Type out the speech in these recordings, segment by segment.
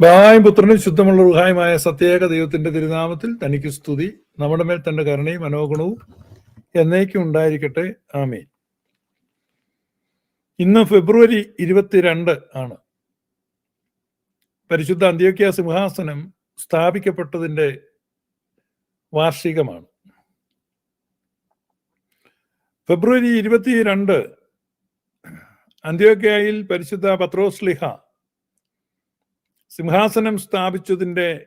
ബായും പുത്രനും ശുദ്ധമുള്ള റുഹായുമായ സത്യേക ദൈവത്തിന്റെ തിരുനാമത്തിൽ തനിക്ക് സ്തുതി. നമ്മുടെ മേൽ തന്റെ കരുണയും മനോഗുണവും എന്നേക്കും ഉണ്ടായിരിക്കട്ടെ. ആമേൻ. ഇന്ന് ഫെബ്രുവരി ഇരുപത്തിരണ്ട് ആണ്. പരിശുദ്ധ അന്ത്യോക്യ സിംഹാസനം സ്ഥാപിക്കപ്പെട്ടതിന്റെ വാർഷികമാണ്. ഫെബ്രുവരി ഇരുപത്തിരണ്ട് അന്ത്യോക്യയിൽ പരിശുദ്ധ പത്രോസ്ലിഹ സിംഹാസനം സ്ഥാപിച്ചതിന്റെ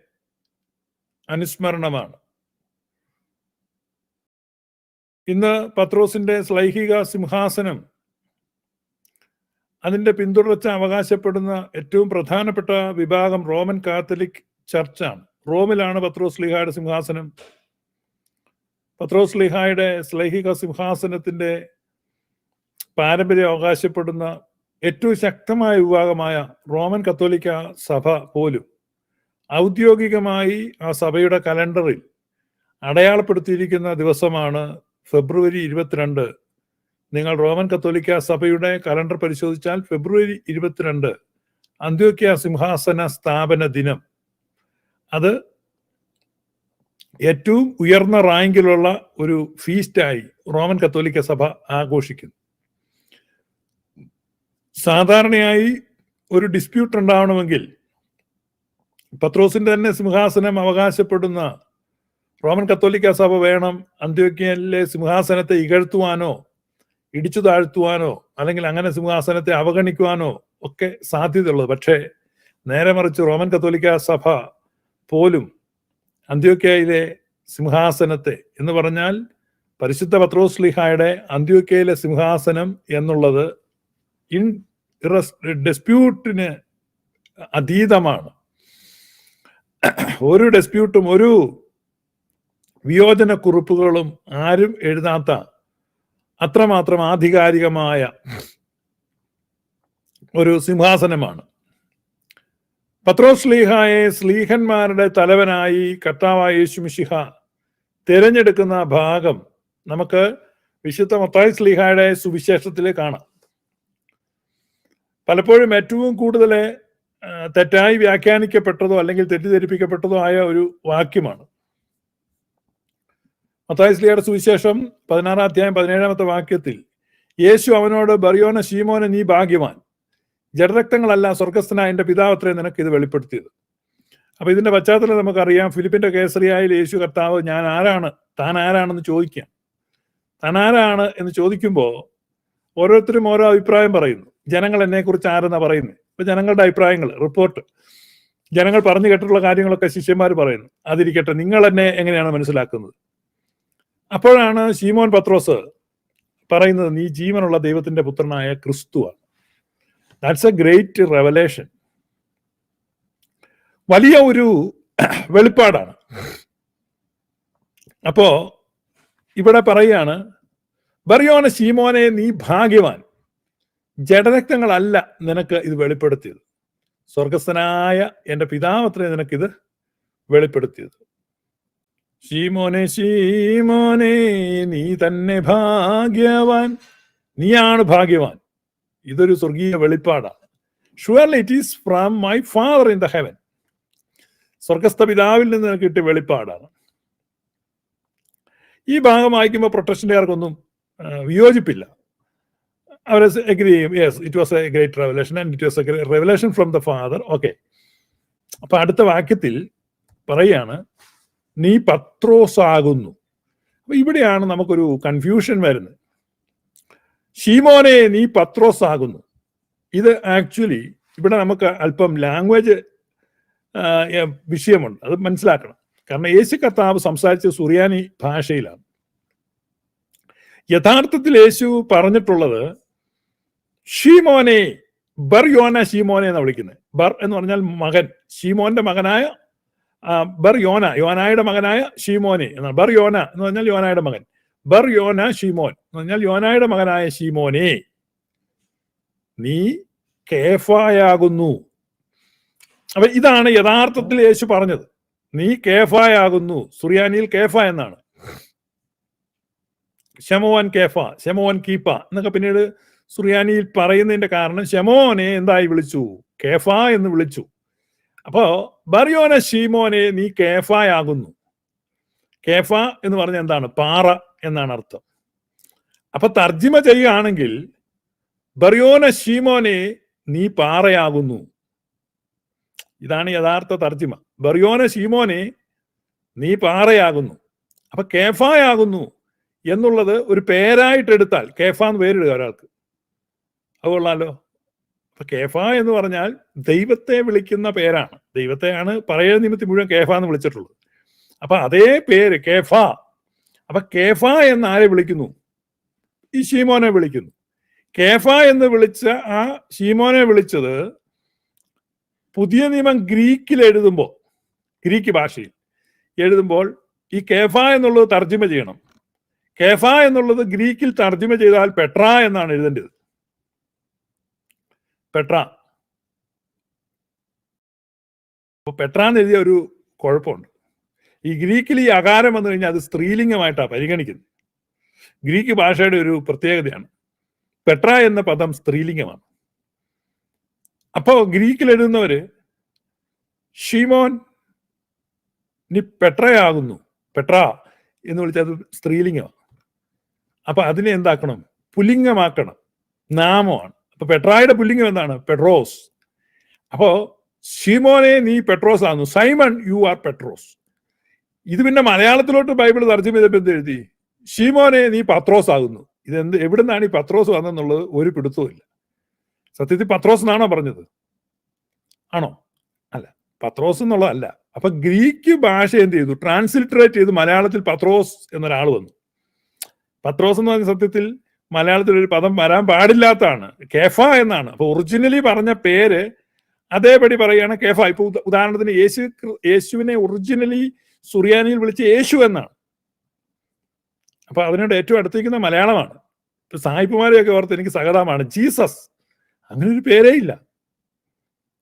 അനുസ്മരണമാണ്. ഇന്ന് പത്രോസിന്റെ ശ്ലൈഹിക സിംഹാസനം അതിന്റെ പിന്തുടർച്ച അവകാശപ്പെടുന്ന ഏറ്റവും പ്രധാനപ്പെട്ട വിഭാഗം റോമൻ കാത്തലിക് ചർച്ചാണ്. റോമിലാണ് പത്രോസ് ലിഹായുടെ സിംഹാസനം. പത്രോസ് ലിഹായുടെ ശ്ലൈഹിക സിംഹാസനത്തിന്റെ പാരമ്പര്യം അവകാശപ്പെടുന്ന ഏറ്റവും ശക്തമായ വിഭാഗമായ റോമൻ കത്തോലിക്ക സഭ പോലും ഔദ്യോഗികമായി ആ സഭയുടെ കലണ്ടറിൽ അടയാളപ്പെടുത്തിയിരിക്കുന്ന ദിവസമാണ് ഫെബ്രുവരി ഇരുപത്തിരണ്ട്. നിങ്ങൾ റോമൻ കത്തോലിക്ക സഭയുടെ കലണ്ടർ പരിശോധിച്ചാൽ ഫെബ്രുവരി ഇരുപത്തിരണ്ട് അന്ത്യോക്യ സിംഹാസന സ്ഥാപന ദിനം. അത് ഏറ്റവും ഉയർന്ന റാങ്കിലുള്ള ഒരു ഫീസ്റ്റായി റോമൻ കത്തോലിക്ക സഭ ആഘോഷിക്കുന്നു. സാധാരണയായി ഒരു ഡിസ്പ്യൂട്ട് ഉണ്ടാവണമെങ്കിൽ പത്രോസിന്റെ തന്നെ സിംഹാസനം അവകാശപ്പെടുന്ന റോമൻ കത്തോലിക്ക സഭ വേണം അന്ത്യോക്യയിലെ സിംഹാസനത്തെ ഇകഴ്ത്തുവാനോ ഇടിച്ചു താഴ്ത്തുവാനോ അല്ലെങ്കിൽ അങ്ങനെ സിംഹാസനത്തെ അവഗണിക്കുവാനോ ഒക്കെ സാധ്യതയുള്ളത്. പക്ഷേ നേരെ മറിച്ച് റോമൻ കത്തോലിക്ക സഭ പോലും അന്ത്യോക്യയിലെ സിംഹാസനത്തെ എന്ന് പറഞ്ഞാൽ പരിശുദ്ധ പത്രോസ്ലിഹായുടെ അന്ത്യോക്യയിലെ സിംഹാസനം എന്നുള്ളത് ഇൻ ഡെസ്പ്യൂട്ടിന് അതീതമാണ്. ഒരു ഡെസ്പ്യൂട്ടും ഒരു വിയോജന കുറിപ്പുകളും ആരും എഴുതാത്ത അത്രമാത്രം ആധികാരികമായ ഒരു സിംഹാസനമാണ്. പത്രോസ് പത്രോസ്ലീഹായെ സ്ലീഹന്മാരുടെ തലവനായി കർത്താവായ യേശുമിഷിഹ തിരഞ്ഞെടുക്കുന്ന ഭാഗം നമുക്ക് വിശുദ്ധ മത്തായി സ്ലീഹായുടെ സുവിശേഷത്തിൽ കാണാം. പലപ്പോഴും ഏറ്റവും കൂടുതൽ തെറ്റായി വ്യാഖ്യാനിക്കപ്പെട്ടതോ അല്ലെങ്കിൽ തെറ്റിദ്ധരിപ്പിക്കപ്പെട്ടതോ ആയ ഒരു വാക്യമാണ്. മത്തായസ്ലിയുടെ സുവിശേഷം പതിനാറാം അധ്യായം പതിനേഴാമത്തെ വാക്യത്തിൽ യേശു അവനോട് ബറിയോന ശീമോനെ നീ ഭാഗ്യവാൻ. ജഡരക്തങ്ങളല്ല സ്വർഗസ്ഥനായ എന്റെ പിതാവത്രേ നിനക്ക് ഇത് വെളിപ്പെടുത്തിയത്. അപ്പൊ ഇതിന്റെ പശ്ചാത്തലം നമുക്കറിയാം. ഫിലിപ്പിന്റെ കേസറിയായ യേശു കർത്താവ് ഞാൻ ആരാണ്? താൻ ആരാണെന്ന് ചോദിക്കാം. താൻ ആരാണ്? എന്ന് ചോദിക്കുമ്പോൾ ഓരോരുത്തരും ഓരോ അഭിപ്രായം പറയുന്നു. ജനങ്ങൾ എന്നെ കുറിച്ച് ആരെന്നാ പറയുന്നത് ഇപ്പൊ ജനങ്ങളുടെ അഭിപ്രായങ്ങൾ റിപ്പോർട്ട് ജനങ്ങൾ പറഞ്ഞു കേട്ടിട്ടുള്ള കാര്യങ്ങളൊക്കെ ശിഷ്യന്മാർ പറയുന്നു. അതിരിക്കട്ടെ നിങ്ങൾ എന്നെ എങ്ങനെയാണ് മനസ്സിലാക്കുന്നത്? അപ്പോഴാണ് ശീമോൻ പത്രോസ് പറയുന്നത് നീ ജീവനുള്ള ദൈവത്തിന്റെ പുത്രനായ ക്രിസ്തുവാണ് ദാറ്റ്സ് എ ഗ്രേറ്റ് റെവലേഷൻ വലിയ ഒരു വെളിപ്പാടാണ്. അപ്പോ ഇവിടെ പറയുകയാണ് ബറിയോന ശീമോനെ നീ ഭാഗ്യവാൻ. ജഡരക്തങ്ങളല്ല നിനക്ക് ഇത് വെളിപ്പെടുത്തിയത്. സ്വർഗസ്ഥനായ എന്റെ പിതാവത്രേ നിനക്കിത് വെളിപ്പെടുത്തിയത്. ശീമോനെ ശീമോനെ നീ തന്നെ ഭാഗ്യവാൻ. നീയാണ് ഭാഗ്യവാൻ. ഇതൊരു സ്വർഗീയ വെളിപ്പാടാണ്. Surely it is from my father in the heaven സ്വർഗസ്ഥ പിതാവിൽ നിന്ന് കിട്ടിയ വെളിപ്പാടാണ്. ഈ ഭാഗം വായിക്കുമ്പോൾ പ്രൊട്ടക്ഷൻകാർക്കൊന്നും വിയോജിപ്പില്ല. അവർ എഗ്രി ചെയ്യും. Yes it was a great revelation and it was a revelation from the father okay അപ്പൊ അടുത്ത വാക്യത്തിൽ പറയാണ് നീ പത്രോസ് ആകുന്നു അപ്പൊ ഇവിടെയാണ് നമുക്കൊരു കൺഫ്യൂഷൻ വരുന്നത്. ഷീമോനെ നീ പത്രോസ് ആകുന്നു ഇത് ആക്ച്വലി ഇവിടെ നമുക്ക് അല്പം ലാംഗ്വേജ് വിഷയമുണ്ട്. അത് മനസ്സിലാക്കണം. കാരണം യേശു കർത്താവ് സംസാരിച്ച സുറിയാനി ഭാഷയിലാണ്. യഥാർത്ഥത്തിൽ യേശു പറഞ്ഞിട്ടുള്ളത് ഷീമോനെ ബർ യോന ഷീമോനെ എന്നാണ് വിളിക്കുന്നത്. ബർ എന്ന് പറഞ്ഞാൽ മകൻ. ഷീമോന്റെ മകനായ ബർ യോന യോനായുടെ മകനായ ഷീമോനെ എന്നാണ്. ബർ യോന എന്ന് പറഞ്ഞാൽ യോനായുടെ മകൻ. ബർ യോന ഷീമോൻ എന്ന് പറഞ്ഞാൽ യോനായുടെ മകനായ ഷീമോനെ നീ കേഫായാകുന്നു. അപ്പൊ ഇതാണ് യഥാർത്ഥത്തിൽ യേശു പറഞ്ഞത്. നീ കേഫായാകുന്നു. സുറിയാനിയിൽ കേഫ എന്നാണ്. ശമോൻ കേഫ ഷമോൻ കീപ്പ എന്നൊക്കെ പിന്നീട് സുറിയാനിയിൽ പറയുന്നതിന്റെ കാരണം ഷമോനെ എന്തായി വിളിച്ചു? കേഫ എന്ന് വിളിച്ചു. അപ്പോ ബറിയോന ഷീമോനെ നീ കേഫായാകുന്നു. കേഫ എന്ന് പറഞ്ഞ എന്താണ്? പാറ എന്നാണ് അർത്ഥം. അപ്പൊ തർജിമ ചെയ്യുകയാണെങ്കിൽ ബറിയോന ഷീമോനെ നീ പാറയാകുന്നു. ഇതാണ് യഥാർത്ഥ തർജിമ ബറിയോന ഷീമോനെ നീ പാറയാകുന്നു. അപ്പൊ കേഫായാകുന്നു. എന്നുള്ളത് ഒരു പേരായിട്ട് എടുത്താൽ കേഫ എന്ന് പേരിടുക ഒരാൾക്ക്. അത് കൊള്ളാലോ. അപ്പൊ കേഫ എന്ന് പറഞ്ഞാൽ ദൈവത്തെ വിളിക്കുന്ന പേരാണ്. ദൈവത്തെയാണ് പറയുന്ന നിമിത്തി മുഴുവൻ കേഫ എന്ന് വിളിച്ചിട്ടുള്ളത്. അപ്പൊ അതേ പേര് കേഫ. അപ്പൊ കേഫ എന്ന് ആരെ വിളിക്കുന്നു? ഈ ഷീമോനെ വിളിക്കുന്നു. കേഫ എന്ന് വിളിച്ച ആ ഷീമോനെ വിളിച്ചത് പുതിയ നിയമം ഗ്രീക്കിൽ എഴുതുമ്പോൾ ഗ്രീക്ക് ഭാഷയിൽ എഴുതുമ്പോൾ ഈ കേഫ എന്നുള്ളത് തർജിമ ചെയ്യണം. കേഫ എന്നുള്ളത് ഗ്രീക്കിൽ തർജിമ ചെയ്താൽ പെട്ര എന്നാണ് എഴുതേണ്ടത്. പെട്ര. അപ്പൊ പെട്ര എന്ന് എഴുതിയ ഒരു കുഴപ്പമുണ്ട്. ഈ ഗ്രീക്കിൽ ഈ അകാരം വന്നു കഴിഞ്ഞാൽ അത് സ്ത്രീലിംഗമായിട്ടാണ് പരിഗണിക്കുന്നത്. ഗ്രീക്ക് ഭാഷയുടെ ഒരു പ്രത്യേകതയാണ്. പെട്ര എന്ന പദം സ്ത്രീലിംഗമാണ്. അപ്പോൾ ഗ്രീക്കിൽ എഴുതുന്നവര് ഷീമോൻ നി പെട്രയാകുന്നു. പെട്ര എന്ന് വിളിച്ചത് സ്ത്രീലിംഗമാണ്. അപ്പൊ അതിനെ എന്താക്കണം? പുല്ലിംഗമാക്കണം. നാമമാണ്. അപ്പൊ പെട്രായുടെ പുല്ലിംഗം എന്താണ്? പെട്രോസ്. അപ്പോ ഷിമോനെ നീ പെട്രോസ് ആകുന്നു സൈമൺ യു ആർ പെട്രോസ്. ഇത് പിന്നെ മലയാളത്തിലോട്ട് ബൈബിൾ തർജമ ചെയ്തപ്പോൾ എന്ത് എഴുതി? ഷീമോനെ നീ പത്രോസ് ആകുന്നു. ഇതെന്ത് എവിടുന്നാണ് ഈ പത്രോസ് വന്നെന്നുള്ളത് ഒരു പിടുത്തവും സത്യത്തിൽ പത്രോസ് എന്നാണോ പറഞ്ഞത്? ആണോ? അല്ല. പത്രോസ് എന്നുള്ളതല്ല. അപ്പൊ ഗ്രീക്ക് ഭാഷ എന്ത് ചെയ്തു? ട്രാൻസ്ലിറ്ററേറ്റ് ചെയ്ത് മലയാളത്തിൽ പത്രോസ് എന്നൊരാൾ വന്നു. പത്രോസ് എന്ന് പറഞ്ഞ സത്യത്തിൽ മലയാളത്തിൽ ഒരു പദം വരാൻ പാടില്ലാത്തതാണ്. കേഫ എന്നാണ്. അപ്പൊ ഒറിജിനലി പറഞ്ഞ പേര് അതേപടി പറയുകയാണ് കേഫ. ഇപ്പൊ ഉദാഹരണത്തിന് യേശു യേശുവിനെ ഒറിജിനലി സുറിയാനിയിൽ വിളിച്ച് യേശു എന്നാണ്. അപ്പൊ അതിനോട് ഏറ്റവും അടുത്തേക്കുന്ന മലയാളമാണ്. ഇപ്പൊ സായിപ്പുമാരെയൊക്കെ ഓർത്ത് എനിക്ക് സഹതാപമാണ്. ജീസസ്. അങ്ങനെ ഒരു പേരേ ഇല്ല.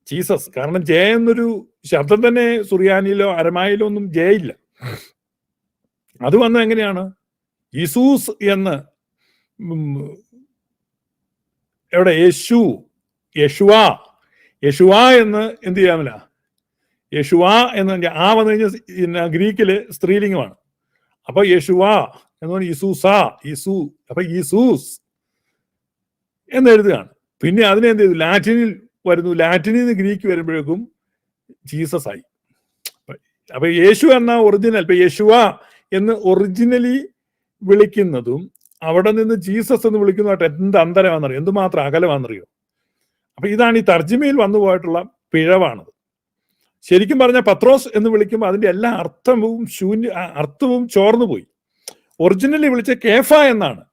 ജീസസ്. കാരണം ജെ എന്നൊരു ശബ്ദം തന്നെ സുറിയാനിയിലോ അരമായിലോ ഒന്നും ജെ ഇല്ല. അത് വന്നത് എങ്ങനെയാണ്? യിസൂസ് എന്ന് എവിടെ? യേശു യശുവ. യശുവ എന്ന് എന്ത് ചെയ്യാമല്ല? യശുവ എന്ന് ആ വന്നു കഴിഞ്ഞാൽ ഗ്രീക്കിൽ സ്ത്രീലിംഗമാണ്. അപ്പൊ യശുവ എന്ന് പറഞ്ഞാൽ യിസൂസ ഇസു അപ്പൊ ഇസൂസ് എന്ന് എഴുതുകയാണ്. പിന്നെ അതിനെ എന്ത് ചെയ്തു? ലാറ്റിനിൽ വരുന്നു. ലാറ്റിനിൽ നിന്ന് ഗ്രീക്ക് വരുമ്പോഴേക്കും ജീസസ് ആയി. അപ്പൊ യേശു എന്ന ഒറിജിനൽ ഇപ്പൊ യശുവ എന്ന് ഒറിജിനലി വിളിക്കുന്നതും അവിടെ നിന്ന് ജീസസ് എന്ന് വിളിക്കുന്നതായിട്ട് എന്ത് അന്തരമാണെന്നറിയോ? എന്തുമാത്രം അകലമാണെന്നറിയോ? അപ്പൊ ഇതാണ് ഈ തർജിമയിൽ വന്നു പോയിട്ടുള്ള പിഴവാണത്. ശരിക്കും പറഞ്ഞ പത്രോസ് എന്ന് വിളിക്കുമ്പോൾ അതിന്റെ എല്ലാ അർത്ഥവും ശൂന്യ അർത്ഥവും ചോർന്നു പോയി. ഒറിജിനലി വിളിച്ച കേഫ എന്നാണ്.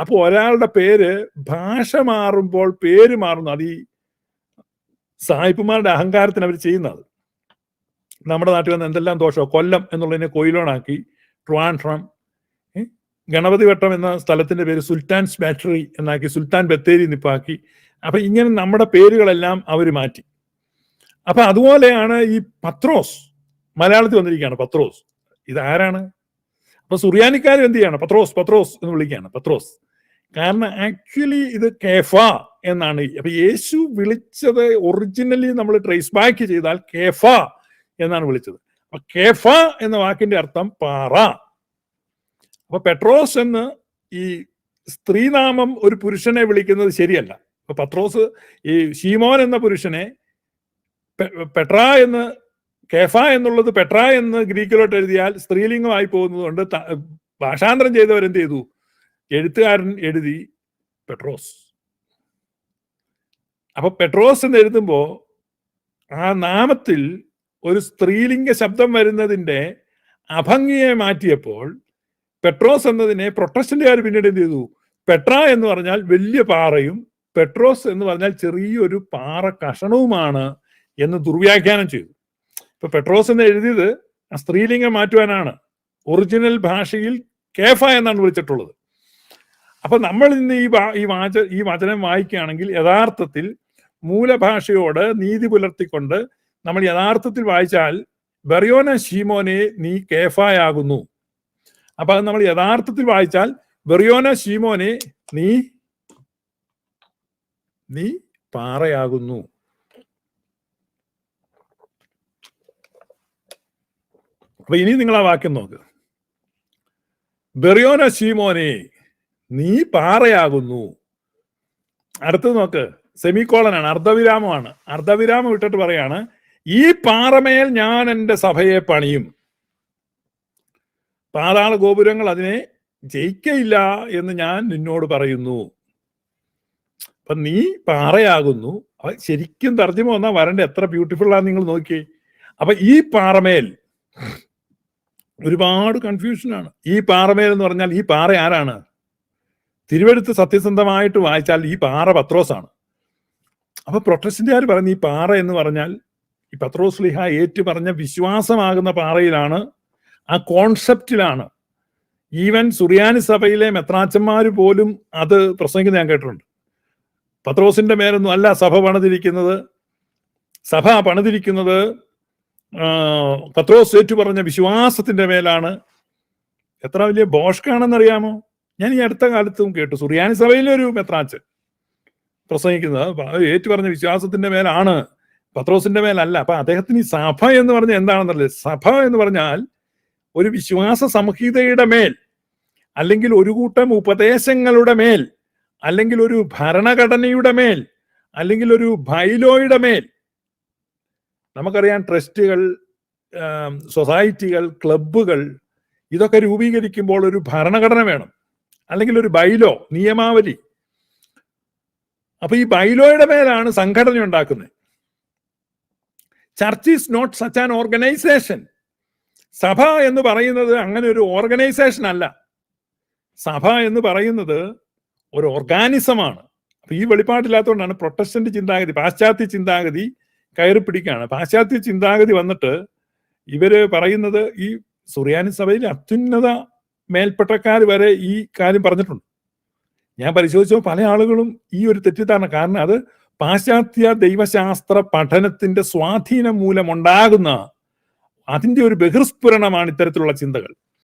അപ്പോൾ ഒരാളുടെ പേര് ഭാഷ മാറുമ്പോൾ പേര് മാറുന്നു. അത് ഈ സായിപ്പുമാരുടെ അഹങ്കാരത്തിന് അവർ ചെയ്യുന്നത് നമ്മുടെ നാട്ടിൽ വന്ന് എന്തെല്ലാം ദോഷമോ? കൊല്ലം എന്നുള്ളതിനെ കൊയിലോണാക്കി ട്രിവാൻഡ്രം ഏ? ഗണപതി വട്ടം എന്ന സ്ഥലത്തിന്റെ പേര് സുൽത്താൻസ് ബാറ്ററി എന്നാക്കി സുൽത്താൻ ബത്തേരി നിപ്പാക്കി. അപ്പൊ ഇങ്ങനെ നമ്മുടെ പേരുകളെല്ലാം അവർ മാറ്റി. അപ്പൊ അതുപോലെയാണ് ഈ പത്രോസ്. മലയാളത്തിൽ വന്നിരിക്കുകയാണ് പത്രോസ്. ഇത് ആരാണ്? അപ്പൊ സുറിയാനിക്കാരും എന്ത് ചെയ്യാണ്? പത്രോസ് പത്രോസ് എന്ന് വിളിക്കുകയാണ്. പത്രോസ്. കാരണം ആക്ച്വലി ഇത് കേഫ എന്നാണ്. അപ്പൊ യേശു വിളിച്ചത് ഒറിജിനലി നമ്മൾ ട്രേസ് ബാക്ക് ചെയ്താൽ കേഫ എന്നാണ് വിളിച്ചത്. അപ്പൊ കേഫ എന്ന വാക്കിന്റെ അർത്ഥം പാറ. അപ്പൊ പെട്രോസ് എന്ന് ഈ സ്ത്രീനാമം ഒരു പുരുഷനെ വിളിക്കുന്നത് ശരിയല്ല. അപ്പൊ പത്രോസ് ഈ ഷീമോൻ എന്ന പുരുഷനെ പെട്ര എന്ന് കേഫ എന്നുള്ളത് പെട്ര എന്ന് ഗ്രീക്കിലോട്ട് എഴുതിയാൽ സ്ത്രീലിംഗമായി പോകുന്നതുകൊണ്ട് ഭാഷാന്തരം ചെയ്തവരെന്ത് ചെയ്തു? എഴുത്തുകാരൻ എഴുതി പെട്രോസ്. അപ്പൊ പെട്രോസ് എന്ന് എഴുതുമ്പോ ആ നാമത്തിൽ ഒരു സ്ത്രീലിംഗ ശബ്ദം വരുന്നതിന്റെ അഭംഗിയെ മാറ്റിയപ്പോൾ പെട്രോസ് എന്നതിനെ പ്രൊട്ടസ്റ്റന്റുകാർ പിന്നീട് എന്ത് ചെയ്തു? പെട്ര എന്ന് പറഞ്ഞാൽ വലിയ പാറയും പെട്രോസ് എന്ന് പറഞ്ഞാൽ ചെറിയൊരു പാറ കഷണവുമാണ് എന്ന് ദുർവ്യാഖ്യാനം ചെയ്തു. ഇപ്പൊ പെട്രോസ് എന്ന് എഴുതിയത് ആ സ്ത്രീലിംഗം മാറ്റുവാനാണ്. ഒറിജിനൽ ഭാഷയിൽ കേഫ എന്നാണ് വിളിച്ചിട്ടുള്ളത്. അപ്പൊ നമ്മൾ ഇന്ന് ഈ ഈ വാച ഈ വചനം വായിക്കുകയാണെങ്കിൽ യഥാർത്ഥത്തിൽ മൂലഭാഷയോട് നീതി പുലർത്തിക്കൊണ്ട് നമ്മൾ യഥാർത്ഥത്തിൽ വായിച്ചാൽ ബെറിയോന ഷീമോനെ നീ കേഫായാകുന്നു. അപ്പൊ അത് നമ്മൾ യഥാർത്ഥത്തിൽ വായിച്ചാൽ ബെറിയോന ഷീമോനെ നീ നീ പാറയാകുന്നു. അപ്പൊ ഇനി നിങ്ങൾ ആ വാക്യം നോക്ക്. ബെറിയോന ഷീമോനെ നീ പാറയാകുന്നു. അടുത്തത് നോക്ക്. സെമിക്കോളനാണ് അർദ്ധവിരാമമാണ്. അർദ്ധവിരാമം ഇട്ടിട്ട് പറയാണ് ഈ പാറമേൽ ഞാൻ എന്റെ സഭയെ പണിയും. പാതാള ഗോപുരങ്ങൾ അതിനെ ജയിക്കയില്ല എന്ന് ഞാൻ നിന്നോട് പറയുന്നു. അപ്പൊ നീ പാറയാകുന്നു. ശരിക്കും തർജമ വന്നാൽ വരണ്ട. എത്ര ബ്യൂട്ടിഫുൾ ആണ് നിങ്ങൾ നോക്കി അപ്പൊ ഈ പാറമേൽ ഒരുപാട് കൺഫ്യൂഷനാണ് ഈ പാറമേൽ എന്ന് പറഞ്ഞാൽ ഈ പാറ ആരാണ്? തിരുവെടുത്ത് സത്യസന്ധമായിട്ട് വായിച്ചാൽ ഈ പാറ പത്രോസാണ്. അപ്പൊ ആര് പറയുന്ന? ഈ പാറ എന്ന് പറഞ്ഞാൽ ഈ പത്രോസ് ലിഹ ഏറ്റു പറഞ്ഞ വിശ്വാസമാകുന്ന പാറയിലാണ് ആ കോൺസെപ്റ്റിലാണ്. ഈവൻ സുറിയാനി സഭയിലെ മെത്രാച്ചന്മാർ പോലും അത് പ്രസംഗിക്കുന്നത് ഞാൻ കേട്ടിട്ടുണ്ട്. പത്രോസിന്റെ മേലൊന്നും അല്ല സഭ പണിതിരിക്കുന്നത്. സഭ പണിതിരിക്കുന്നത് പത്രോസ് ഏറ്റു പറഞ്ഞ വിശ്വാസത്തിന്റെ മേലാണ്. എത്ര വലിയ ബോഷ്കാണെന്നറിയാമോ? ഞാൻ ഈ അടുത്ത കാലത്തും കേട്ടു. സുറിയാനി സഭയിലെ ഒരു മെത്രാച്ചൻ പ്രസംഗിക്കുന്നത് ഏറ്റു പറഞ്ഞ വിശ്വാസത്തിന്റെ മേലാണ്. പത്രോസിന്റെ മേലല്ല. അപ്പൊ അദ്ദേഹത്തിന് ഈ സഭ എന്ന് പറഞ്ഞാൽ എന്താണെന്നല്ലേ സഭ എന്ന് പറഞ്ഞാൽ ഒരു വിശ്വാസ സംഹിതയുടെ മേൽ അല്ലെങ്കിൽ ഒരു കൂട്ടം ഉപദേശങ്ങളുടെ മേൽ അല്ലെങ്കിൽ ഒരു ഭരണഘടനയുടെ മേൽ അല്ലെങ്കിൽ ഒരു ബൈലോയുടെ മേൽ. നമുക്കറിയാം ട്രസ്റ്റുകൾ സൊസൈറ്റികൾ ക്ലബ്ബുകൾ ഇതൊക്കെ രൂപീകരിക്കുമ്പോൾ ഒരു ഭരണഘടന വേണം അല്ലെങ്കിൽ ഒരു ബൈലോ നിയമാവലി. അപ്പൊ ഈ ബൈലോയുടെ മേലാണ് സംഘടന ഉണ്ടാക്കുന്നത് church is not such an organization സഭ എന്ന് പറയുന്നത് അങ്ങനെ ഒരു ഓർഗനൈസേഷൻ അല്ല. സഭ എന്ന് പറയുന്നത് ഒരു ഓർഗാനിസമാണ്. അപ്പൊ ഈ വെളിപ്പാടില്ലാത്തതുകൊണ്ടാണ് പ്രൊട്ടസ്റ്റന്റ് ചിന്താഗതി പാശ്ചാത്യ ചിന്താഗതി കയറി പിടിക്കുകയാണ് പാശ്ചാത്യ ചിന്താഗതി വന്നിട്ട് ഇവർ പറയുന്നത് ഈ സുറിയാനി സഭയിൽ അത്യുന്നത മേൽപ്പെട്ടക്കാർ വരെ ഈ കാര്യം പറഞ്ഞിട്ടുണ്ട്. ഞാൻ പരിശോധിച്ചപ്പോൾ പല ആളുകളും ഈ ഒരു തെറ്റിദ്ധാരണ കാരണം അത് പാശ്ചാത്യ ദൈവശാസ്ത്ര പഠനത്തിന്റെ സ്വാധീനം മൂലമുണ്ടാകുന്ന അതിന്റെ ഒരു ബഹിർസ്ഫുരണമാണ് ഇത്തരത്തിലുള്ള ചിന്തകൾ.